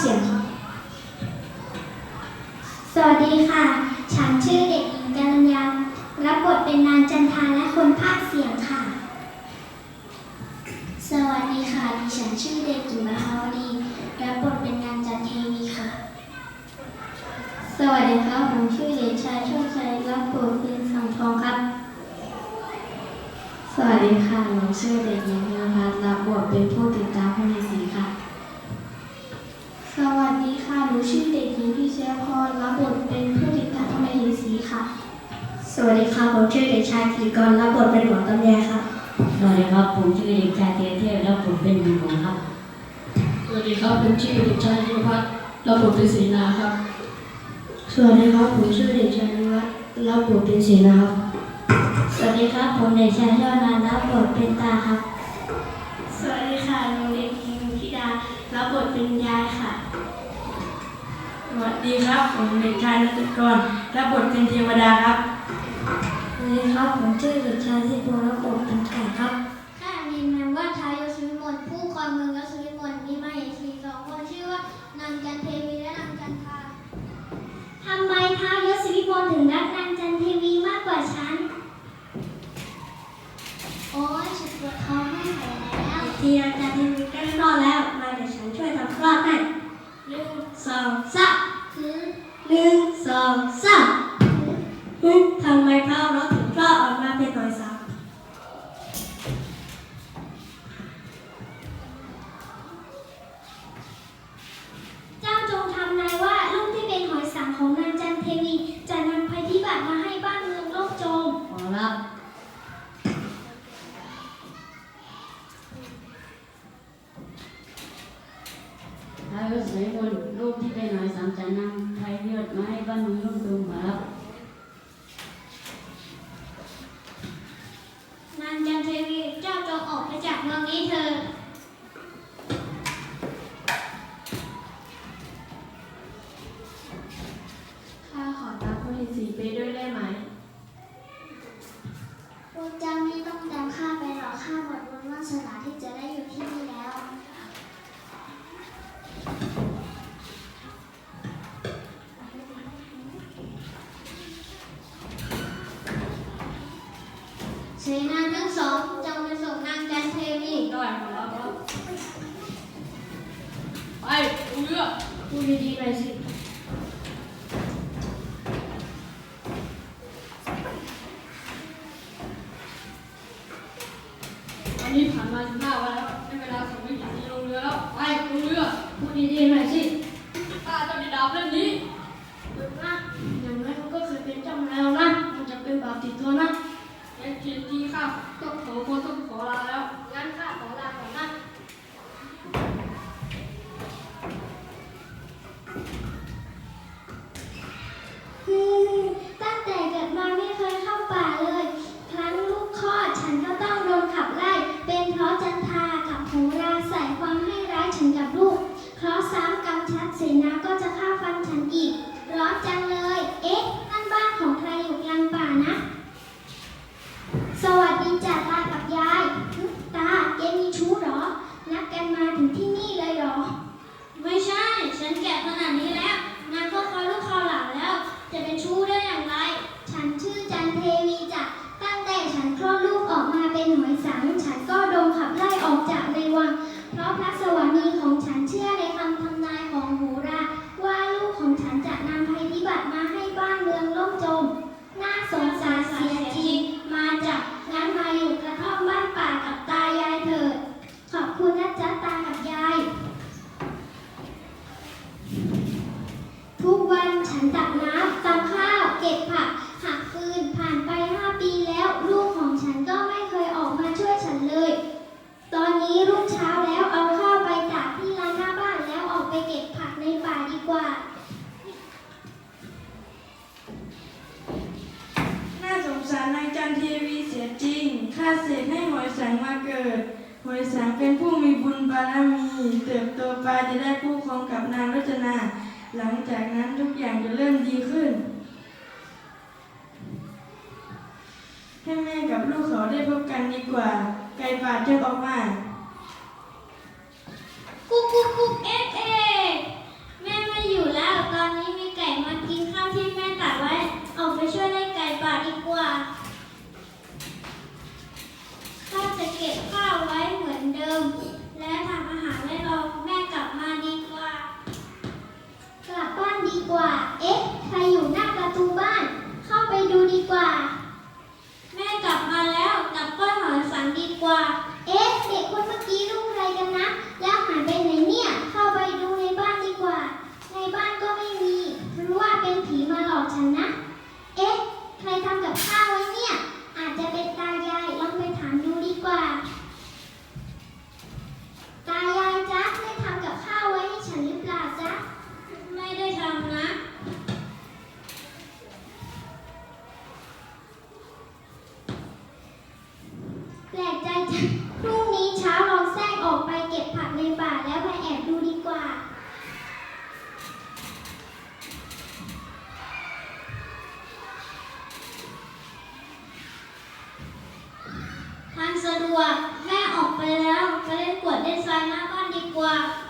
เสียงครับสวัสดีค่ะ ฉันชื่อเด็กหญิงกัลยารับบทเป็นนางจันทาและคนภาคเสียงค่ะ สวัสดีค่ะ ดิฉันชื่อเด็กหญิงมหาวดี รับบทเป็นนางจันเทวีค่ะ สวัสดีครับผมชื่อเด็กชายโชคชัยรับบทเป็นสังทองครับ สวัสดีค่ะหนูชื่อเด็กหญิงพิมพัฒน์รับบทเป็นผู้ติดตามผู้ในสีค่ะ สวัสดีค่ะ หนู ชื่อเด็กหญิงพิเชยพรรับบทเป็นผู้ติดตามทำไมหินสีค่ะ สวัสดีค่ะผมชื่อเด็กชายกิติกรรับบทเป็นหมอตำแยค่ะ สวัสดีครับผมชื่อเด็กชายเทเทพแล้วผมเป็นหมอครับ สวัสดีครับผมชื่อเด็กชายชิวพัฒน์รับบทเป็นศรีนาครับ สวัสดีครับผมชื่อเด็กชายนิวัฒน์รับบทเป็นเสนาครับ สวัสดีครับผมเด็กชายยอดนันท์รับบทเป็นตาครับ สวัสดีค่ะหนูเด็กหญิงธิดารับบทเป็นยายค่ะส วัสดีครับ ผมเด็กชายนัตกรรับบทเป็นเทวดาครับสวัสดีครับ ผมชื่อเด็กชายสิบโรับบทเป็นไก่ครับข้ามีนามว่าทายศวิมลผู้ครองเมืองยศวิมลมีมาเหสีสองคนชื่อว่านางจันเทวีและนางจันทาทำไมท้าวยศวิมลถึงรักนางจันเทวีมากกว่าฉัน โอ้ยฉันปวดท้องไม่ไหวแล้วทีนางจันเทวีใกล้คลอดแล้ว มาเดี๋ยวฉันช่วยทำคลอดให้หนึ่งสองสาม กเจ้าไม่ต้องตามข้าไปหรอกข้าหมดบุญวาสนาที่จะได้อยู่ที่นี่แล้ว เสนาทั้งสองจงไปส่งนางจันเทวีได้ขอรับครับไปดูเรือพูดดีๆหน่อยสิ วันนี้ผ่านมาสิบห้าวันแล้วได้เวลาส่งวิญญาณลงเรือแล้วไปดูเรือ พูดดีๆหน่อยสิ ข้าเจ้าดิดาบเล่มนี้ หยุดนะอย่างน้อยมันก็เคยเป็นเจ้ามาแล้วนะ มันจะเป็นบาปติดตัวนะ ในทีที่ข้าก็ขอคนต้องขอลาแล้ว งั้นข้าขอลาก่อนนะ อืมตั้งแต่เกิดมาไม่เคยเข้าป่าเลย ครั้งลูกคลอดฉันก็ต้องโดนขับไล่ เป็นเพราะจันทากับโหราใส่ความให้ร้ายฉันกับลูก เพราะซ้ำกำชัดเสนาก็จะฆ่าฟันฉันอีก ร้อนจังเลย เอ๊ะ นั่นบ้านของใครอยู่กลางป่านะ สวัสดีจ่าตากับยายหึตาแกมีชู้เหรอ นัดกันมาถึงที่นี่เลยเหรอ ไม่ใช่ ฉันแก่ขนาดนี้แล้วงานก็คอยลูกคราวหลังแล้ว จะเป็นชู้ได้อย่างไร ฉันชื่อจันเทวีจ้ะตั้งแต่ฉันคลอดลูกออกมาเป็นหอยสัง ฉันก็โดนขับไล่ออกจากในวัง เพราะพระสวามีของฉันเชื่อในคำทำนายของโหรา ว่าลูกของฉันจะนำภัยพิบัติมาให้บ้านเมืองล่มจม น่าสงสารเสียจริง มาจากงั้นมาอยู่กระท่อมบ้านป่ากับตายายเถิด ขอบคุณนะจ๊ะตากับยาย ทุกวันฉันตักน้ำตำข้าว เก็บผัก หักฟืน ผ่านไปห้าปีแล้ว ลูกของฉันก็ไม่เคยออกมาช่วยฉันเลย ตอนนี้รุ่งเช้าแล้วเอาข้าวไปตากที่ลานหน้าบ้านแล้วออกไปเก็บผักในป่าดีกว่า น่า สารนางจันเทวีเสียจริงข้าเสกให้หอยสังมาเกิดหอยสังเป็นผู้มีบุญบารมี เติบโตไปจะได้คู่ครองกับนางรัชนา หลังจากนั้นทุกอย่างจะเริ่มดีขึ้น ให้แม่กับลูกเขาได้พบกันดีกว่า ไก่ป่าจะออกมา igual. ท